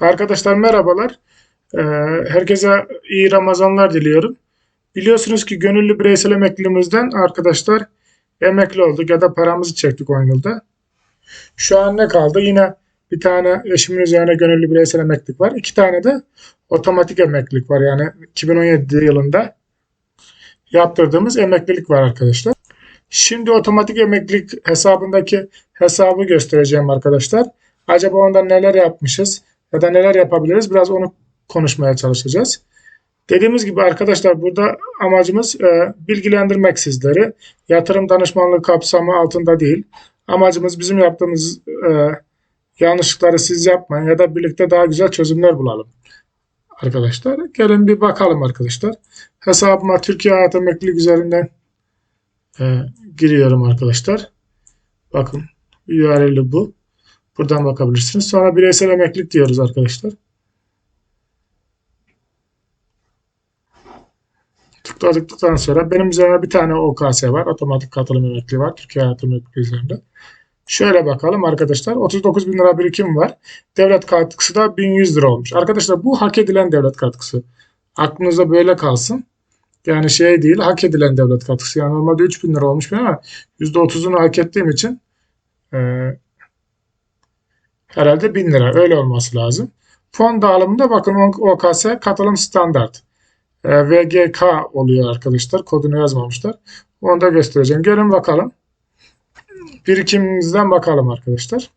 Arkadaşlar merhabalar. Ee, herkese iyi Ramazanlar diliyorum. Biliyorsunuz ki gönüllü bireysel emekliliğimizden arkadaşlar emekli olduk ya da paramızı çektik 10 yılda. Şu an ne kaldı? Yine bir tane eşimin üzerine gönüllü bireysel emeklilik var. İki tane de otomatik emeklilik var. Yani 2017 yılında yaptırdığımız emeklilik var arkadaşlar. Şimdi otomatik emeklilik hesabındaki hesabı göstereceğim arkadaşlar. Acaba onda neler yapmışız ya da neler yapabiliriz biraz onu konuşmaya çalışacağız. Dediğimiz gibi arkadaşlar burada amacımız e, bilgilendirmek sizleri. Yatırım danışmanlığı kapsamı altında değil. Amacımız bizim yaptığımız e, yanlışlıkları siz yapmayın ya da birlikte daha güzel çözümler bulalım. Arkadaşlar gelin bir bakalım arkadaşlar. Hesabıma Türkiye Hayat Emeklilik üzerinden e, giriyorum arkadaşlar. Bakın URL'i bu. Buradan bakabilirsiniz. Sonra bireysel emeklilik diyoruz arkadaşlar. Tıkladıktan sonra benim üzerine bir tane OKS var. Otomatik katılım emekliliği var. Türkiye Hayatım Emekliliği üzerinde. Şöyle bakalım arkadaşlar. 39 bin lira birikim var. Devlet katkısı da 1100 lira olmuş. Arkadaşlar bu hak edilen devlet katkısı. Aklınızda böyle kalsın. Yani şey değil hak edilen devlet katkısı. Yani normalde 3000 lira olmuş benim ama %30'unu hak ettiğim için e, herhalde 1000 lira öyle olması lazım. Fon dağılımında bakın OKS katılım standart. E, VGK oluyor arkadaşlar. Kodunu yazmamışlar. Onu da göstereceğim. Gelin bakalım. Birikimimizden bakalım arkadaşlar.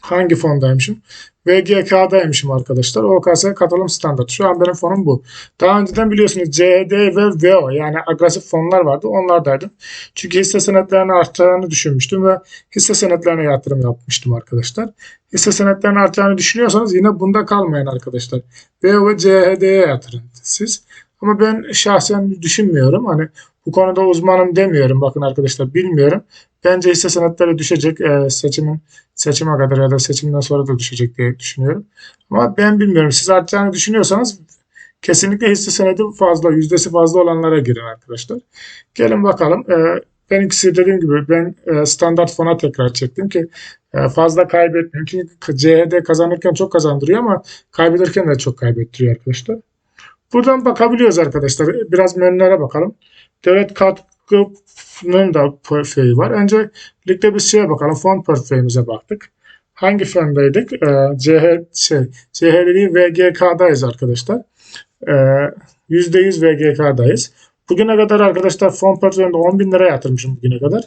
Hangi fondaymışım? VGK'daymışım arkadaşlar. OKS katılım standart. Şu an benim fonum bu. Daha önceden biliyorsunuz CHD ve VO yani agresif fonlar vardı. Onlardaydım. Çünkü hisse senetlerinin artacağını düşünmüştüm ve hisse senetlerine yatırım yapmıştım arkadaşlar. Hisse senetlerinin artacağını düşünüyorsanız yine bunda kalmayın arkadaşlar. VO ve CHD'ye yatırın siz. Ama ben şahsen düşünmüyorum. Hani bu konuda uzmanım demiyorum. Bakın arkadaşlar bilmiyorum. Bence hisse senetleri düşecek e, seçimin seçime kadar ya da seçimden sonra da düşecek diye düşünüyorum. Ama ben bilmiyorum. Siz artacağını düşünüyorsanız kesinlikle hisse senedi fazla, yüzdesi fazla olanlara girin arkadaşlar. Gelin bakalım. E, benimkisi dediğim gibi ben e, standart fona tekrar çektim ki e, fazla kaybetmeyeyim. Çünkü CHD kazanırken çok kazandırıyor ama kaybederken de çok kaybettiriyor arkadaşlar. Buradan bakabiliyoruz arkadaşlar. Biraz menülere bakalım. Devlet katkının da portföyü var. Öncelikle biz şeye bakalım. Fon portföyümüze baktık. Hangi fondaydık? Ee, CH, şey, CH'li VGK'dayız arkadaşlar. Ee, %100 VGK'dayız. Bugüne kadar arkadaşlar fon portföyünde 10 bin lira yatırmışım bugüne kadar.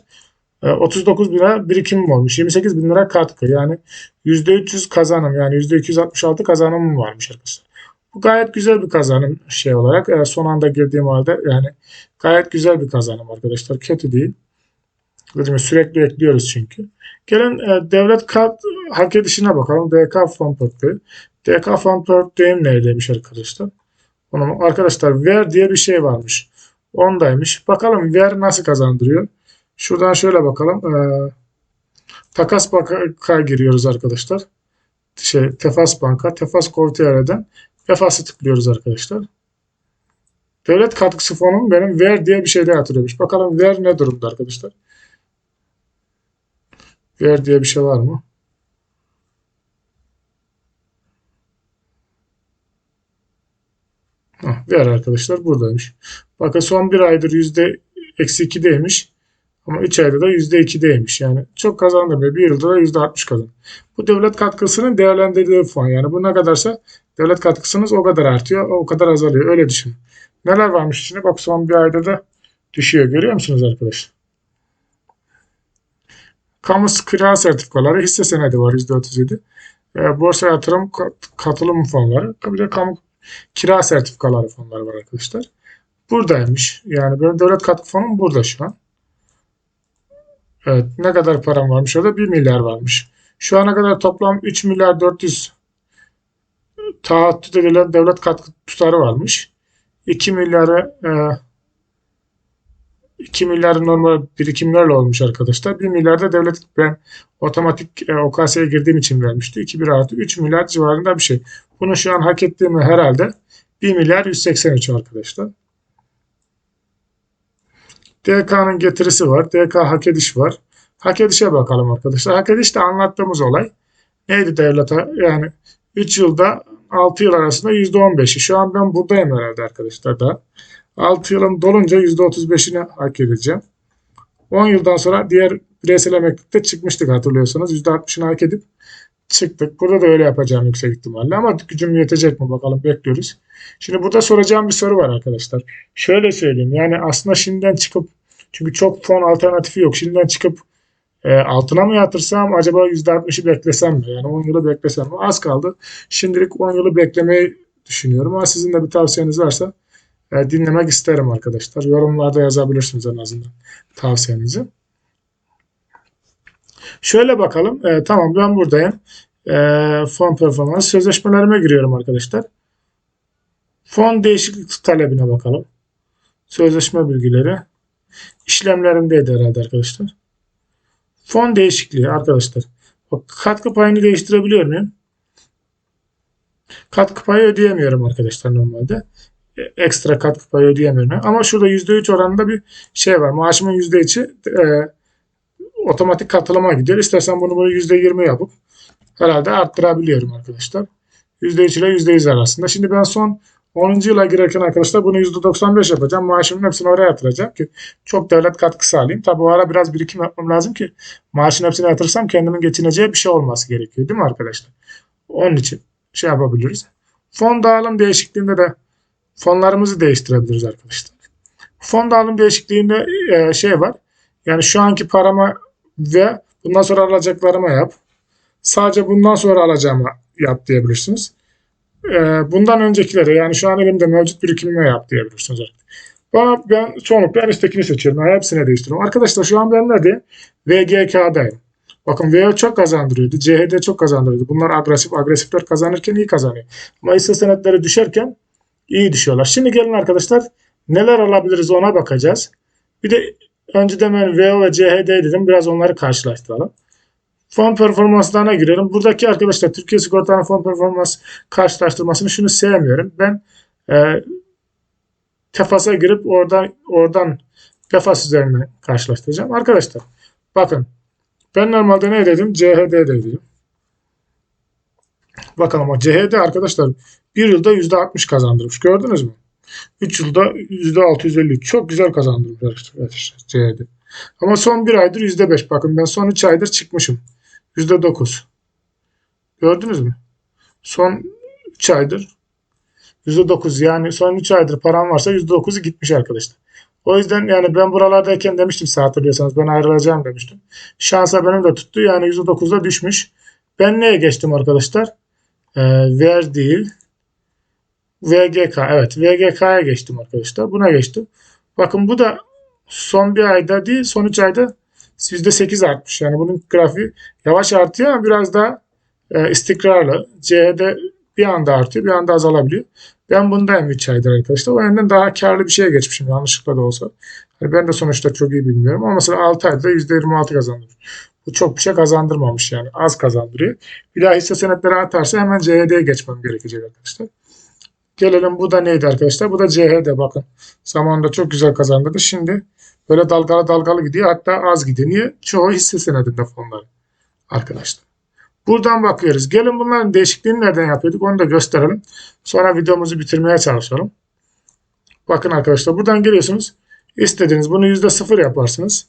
Ee, 39 bin lira birikimim olmuş. 28 bin lira katkı. Yani %300 kazanım. Yani %266 kazanımım varmış arkadaşlar. Bu gayet güzel bir kazanım şey olarak. E, son anda girdiğim halde yani gayet güzel bir kazanım arkadaşlar. Kötü değil. Dediğim sürekli ekliyoruz çünkü. Gelin e, devlet kart e, hak edişine bakalım. DK fon portföyü. DK fon portföyüm neredeymiş arkadaşlar? Onu, arkadaşlar ver diye bir şey varmış. Ondaymış. Bakalım ver nasıl kazandırıyor. Şuradan şöyle bakalım. Ee, takas banka giriyoruz arkadaşlar. Şey, Tefas Banka. Tefas Kovtiyer'den F6 tıklıyoruz arkadaşlar. Devlet katkısı fonum benim ver diye bir şey daha. Bakalım ver ne durumda arkadaşlar. Ver diye bir şey var mı? Ver arkadaşlar buradaymış. Bakın son bir aydır yüzde eksi iki demiş. Ama 3 ayda da %2'deymiş. Yani çok kazandırmıyor. Bir yılda da %60 kazan. Bu devlet katkısının değerlendirdiği fon. Yani bu ne kadarsa devlet katkısınız o kadar artıyor. O kadar azalıyor. Öyle düşün. Neler varmış içinde? Bak son bir ayda da düşüyor. Görüyor musunuz arkadaşlar? Kamu kira sertifikaları, hisse senedi var %37. E, borsa yatırım katılım fonları. Bir de kamu kira sertifikaları fonları var arkadaşlar. Buradaymış. Yani benim devlet katkı fonum burada şu an. Evet ne kadar param varmış orada? 1 milyar varmış. Şu ana kadar toplam 3 milyar 400 taahhüt edilen devlet katkı tutarı varmış. 2 milyarı e, 2 milyar normal birikimlerle olmuş arkadaşlar. 1 milyar da devlet ben otomatik e, OKS'ye girdiğim için vermişti. 2 1 artı 3 milyar civarında bir şey. Bunu şu an hak ettiğimi herhalde 1 milyar 183 arkadaşlar. DK'nın getirisi var. DK hak ediş var. Hak edişe bakalım arkadaşlar. Hak ediş de anlattığımız olay. neydi devlet yani 3 yılda 6 yıl arasında %15'i. Şu an ben buradayım herhalde arkadaşlar da. 6 yılım dolunca %35'ini hak edeceğim. 10 yıldan sonra diğer bireysel emeklilikte çıkmıştık hatırlıyorsanız. %60'ını hak edip çıktık. Burada da öyle yapacağım yüksek ihtimalle ama gücüm yetecek mi bakalım bekliyoruz. Şimdi burada soracağım bir soru var arkadaşlar. Şöyle söyleyeyim yani aslında şimdiden çıkıp çünkü çok fon alternatifi yok. Şimdiden çıkıp e, altına mı yatırsam acaba %60'ı beklesem mi? Yani 10 yılı beklesem mi? Az kaldı. Şimdilik 10 yılı beklemeyi düşünüyorum ama sizin de bir tavsiyeniz varsa e, dinlemek isterim arkadaşlar. Yorumlarda yazabilirsiniz en azından tavsiyenizi. Şöyle bakalım. E, tamam ben buradayım. E, fon performans sözleşmelerime giriyorum arkadaşlar. Fon değişiklik talebine bakalım. Sözleşme bilgileri. İşlemlerimdeydi herhalde arkadaşlar. Fon değişikliği arkadaşlar. Katkı payını değiştirebiliyor muyum? Katkı payı ödeyemiyorum arkadaşlar normalde. E, Ekstra katkı payı ödeyemiyorum. Ama şurada %3 oranında bir şey var. Maaşımın %3'ü e, otomatik katılıma gidiyor. İstersen bunu böyle %20 yapıp herhalde arttırabiliyorum arkadaşlar. %3 ile %100 arasında. Şimdi ben son 10. yıla girerken arkadaşlar bunu %95 yapacağım. Maaşımın hepsini oraya yatıracağım ki çok devlet katkısı sağlayayım. Tabi o ara biraz birikim yapmam lazım ki maaşın hepsini yatırsam kendimin geçineceği bir şey olması gerekiyor değil mi arkadaşlar? Onun için şey yapabiliriz. Fon dağılım değişikliğinde de fonlarımızı değiştirebiliriz arkadaşlar. Fon dağılım değişikliğinde e, şey var. Yani şu anki parama ve bundan sonra alacaklarıma yap. Sadece bundan sonra alacağıma yap diyebilirsiniz. Ee, bundan öncekilere yani şu an elimde mevcut birikimime yap diyebilirsiniz. artık. Ben çoğunlukla en üsttekini seçiyorum. Yani hepsine değiştiriyorum. Arkadaşlar şu an ben nerede? VGK'dayım. Bakın VO çok kazandırıyordu. CHD çok kazandırıyordu. Bunlar agresif. Agresifler kazanırken iyi kazanıyor. Ama hisse senetleri düşerken iyi düşüyorlar. Şimdi gelin arkadaşlar neler alabiliriz ona bakacağız. Bir de önceden ben VO ve CHD dedim. Biraz onları karşılaştıralım. Fon performanslarına girelim. Buradaki arkadaşlar Türkiye Sigorta'nın fon performans karşılaştırmasını şunu sevmiyorum. Ben e, Tefas'a girip oradan oradan Tefas üzerine karşılaştıracağım. Arkadaşlar bakın ben normalde ne dedim? CHD dedim. Bakalım o CHD arkadaşlar bir yılda %60 kazandırmış. Gördünüz mü? 3 yılda %650. Çok güzel kazandırmış arkadaşlar CHD. Ama son bir aydır %5. Bakın ben son 3 aydır çıkmışım. %9. Gördünüz mü? Son 3 aydır %9 yani son 3 aydır param varsa %9'u gitmiş arkadaşlar. O yüzden yani ben buralardayken demiştim size hatırlıyorsanız ben ayrılacağım demiştim. Şansa benim de tuttu yani %9'da düşmüş. Ben neye geçtim arkadaşlar? Ee, ver değil. VGK evet VGK'ya geçtim arkadaşlar. Buna geçtim. Bakın bu da son bir ayda değil son 3 ayda %8 artmış. Yani bunun grafiği yavaş artıyor ama biraz daha e, istikrarlı. C'de bir anda artıyor bir anda azalabiliyor. Ben bundayım 3 aydır arkadaşlar. O yönden daha karlı bir şeye geçmişim yanlışlıkla da olsa. Yani ben de sonuçta çok iyi bilmiyorum ama mesela 6 ayda %26 kazandırmış. Bu çok bir şey kazandırmamış yani. Az kazandırıyor. Bir daha hisse senetleri artarsa hemen CHD'ye geçmem gerekecek arkadaşlar. Gelelim bu da neydi arkadaşlar? Bu da CHD bakın. Zamanında çok güzel kazandırdı. Şimdi böyle dalgalı dalgalı gidiyor. Hatta az gidiyor. Niye? Çoğu hisse senedinde fonlar arkadaşlar. Buradan bakıyoruz. Gelin bunların değişikliğini nereden yapıyorduk onu da gösterelim. Sonra videomuzu bitirmeye çalışalım. Bakın arkadaşlar buradan geliyorsunuz. İstediğiniz bunu %0 yaparsınız.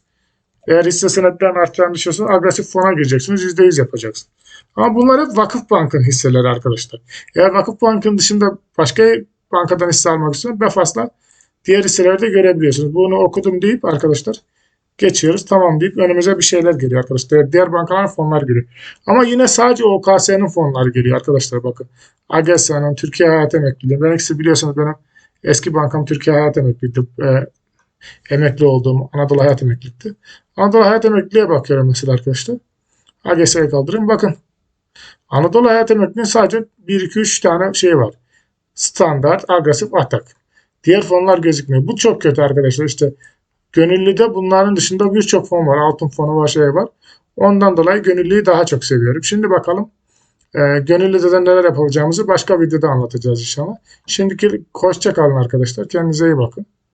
Eğer hisse senetlerin artacağını düşünüyorsanız agresif fona gireceksiniz. %100 yapacaksınız. Ama bunlar hep Vakıf Bank'ın hisseleri arkadaşlar. Eğer Vakıf Bank'ın dışında başka bankadan hisse almak istiyorsanız Befas'la diğer hisseleri de görebiliyorsunuz. Bunu okudum deyip arkadaşlar geçiyoruz. Tamam deyip önümüze bir şeyler geliyor arkadaşlar. Diğer bankalar fonlar geliyor. Ama yine sadece OKS'nin fonları geliyor arkadaşlar bakın. Agesan'ın Türkiye Hayat Emekliliği. Ben ikisi biliyorsunuz benim eski bankam Türkiye Hayat Emekliliği. E, emekli olduğum Anadolu Hayat Emeklilikti. Anadolu Hayat Emekliliğe bakıyorum mesela arkadaşlar. AGS'ye kaldırayım. Bakın Anadolu Hayat Emekliliğinin sadece 1-2-3 tane şey var. Standart, agresif, atak. Diğer fonlar gözükmüyor. Bu çok kötü arkadaşlar. İşte gönüllüde bunların dışında birçok fon var. Altın fonu var, şey var. Ondan dolayı gönüllüyü daha çok seviyorum. Şimdi bakalım e, gönüllüde de neler yapacağımızı başka videoda anlatacağız inşallah. Şimdiki hoşça kalın arkadaşlar. Kendinize iyi bakın.